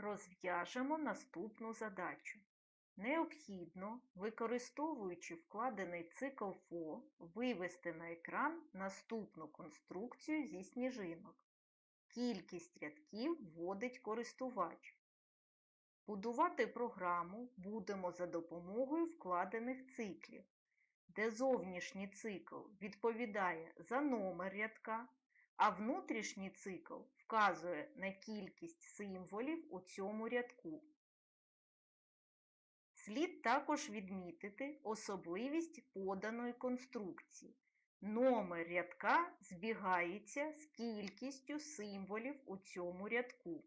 Розв'яжемо наступну задачу. Необхідно, використовуючи вкладений цикл ФО, вивести на екран наступну конструкцію зі сніжинок. Кількість рядків вводить користувач. Будувати програму будемо за допомогою вкладених циклів, де зовнішній цикл відповідає за номер рядка, а внутрішній цикл вказує на кількість символів у цьому рядку. Слід також відмітити особливість поданої конструкції. Номер рядка збігається з кількістю символів у цьому рядку.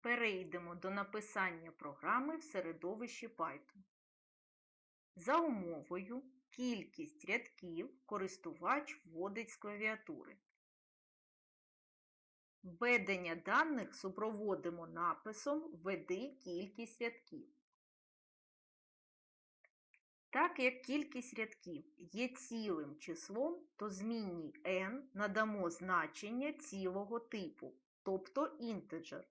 Перейдемо до написання програми в середовищі Python. За умовою кількість рядків користувач вводить з клавіатури. Введення даних супроводимо написом «Введи кількість рядків». Так як кількість рядків є цілим числом, то змінній n надамо значення цілого типу, тобто інтеджер.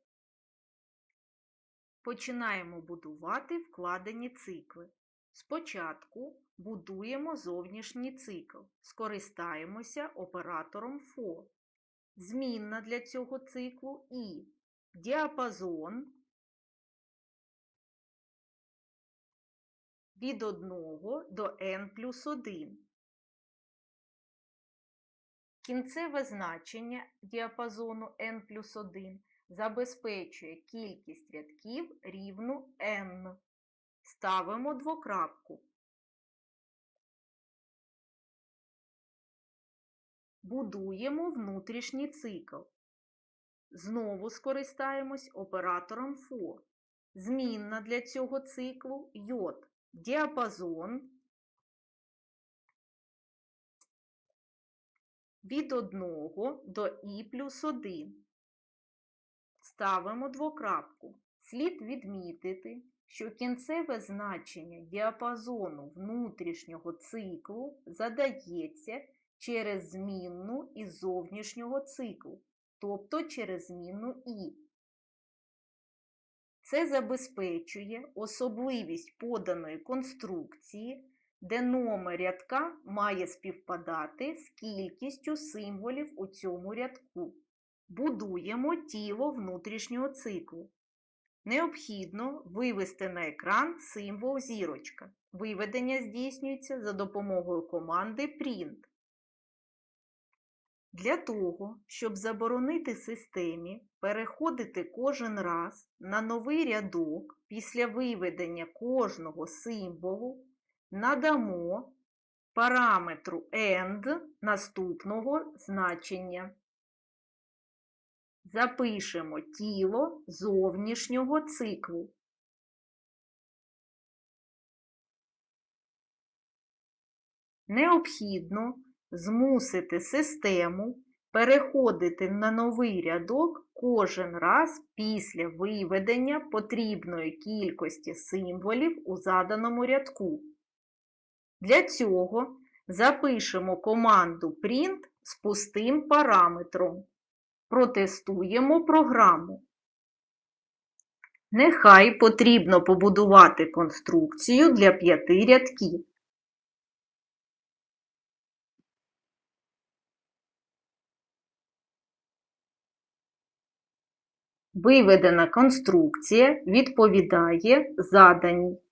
Починаємо будувати вкладені цикли. Спочатку будуємо зовнішній цикл. Скористаємося оператором FO. Змінна для цього циклу і діапазон від 1 до n плюс 1. Кінцеве значення діапазону n плюс 1 забезпечує кількість рядків рівну n. Ставимо двокрапку. Будуємо внутрішній цикл. Знову скористаємось оператором FO. Змінна для цього циклу йод. Діапазон від 1 до і плюс 1. Ставимо двокрапку. Слід відмітити, що кінцеве значення діапазону внутрішнього циклу задається через змінну із зовнішнього циклу, тобто через змінну і. Це забезпечує особливість поданої конструкції, де номер рядка має співпадати з кількістю символів у цьому рядку. Будуємо тіло внутрішнього циклу. Необхідно вивести на екран символ зірочка. Виведення здійснюється за допомогою команди Print. Для того, щоб заборонити системі переходити кожен раз на новий рядок після виведення кожного символу, надамо параметру end наступного значення. Запишемо тіло зовнішнього циклу. Необхідно змусити систему переходити на новий рядок кожен раз після виведення потрібної кількості символів у заданому рядку. Для цього запишемо команду print з пустим параметром. Протестуємо програму. Нехай потрібно побудувати конструкцію для п'яти рядків. Виведена конструкція відповідає заданій.